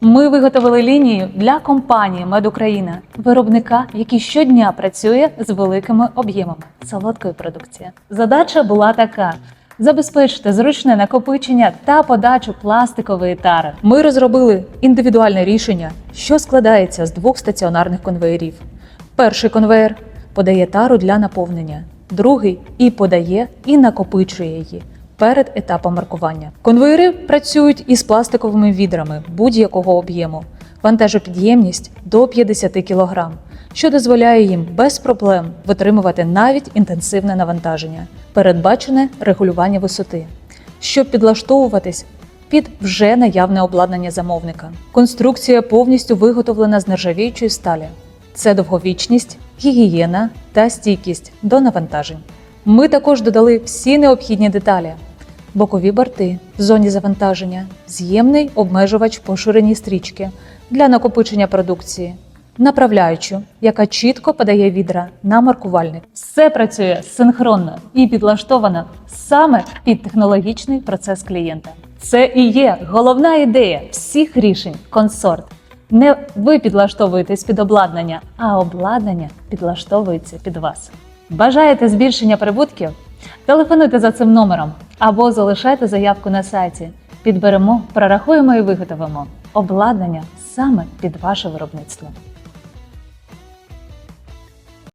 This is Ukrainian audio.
Ми виготовили лінію для компанії Медукраїна, виробника, який щодня працює з великими об'ємами солодкої продукції. Задача була така: забезпечити зручне накопичення та подачу пластикової тари. Ми розробили індивідуальне рішення, що складається з двох стаціонарних конвеєрів. Перший конвеєр подає тару для наповнення, другий і подає, і накопичує її перед етапом маркування. Конвеєри працюють із пластиковими відрами будь-якого об'єму, вантажопідємність до 50 кг, що дозволяє їм без проблем витримувати навіть інтенсивне навантаження, передбачене регулювання висоти, щоб підлаштовуватись під вже наявне обладнання замовника. Конструкція повністю виготовлена з нержавіючої сталі. Це довговічність, гігієна та стійкість до навантажень. Ми також додали всі необхідні деталі: бокові борти в зоні завантаження, з'ємний обмежувач по ширині стрічки для накопичення продукції, направляючу, яка чітко подає відра на маркувальник. Все працює синхронно і підлаштовано саме під технологічний процес клієнта. Це і є головна ідея всіх рішень консорт. Не ви підлаштовуєтесь під обладнання, а обладнання підлаштовується під вас. Бажаєте збільшення прибутків? Телефонуйте за цим номером або залишайте заявку на сайті. Підберемо, прорахуємо і виготовимо обладнання саме під ваше виробництво.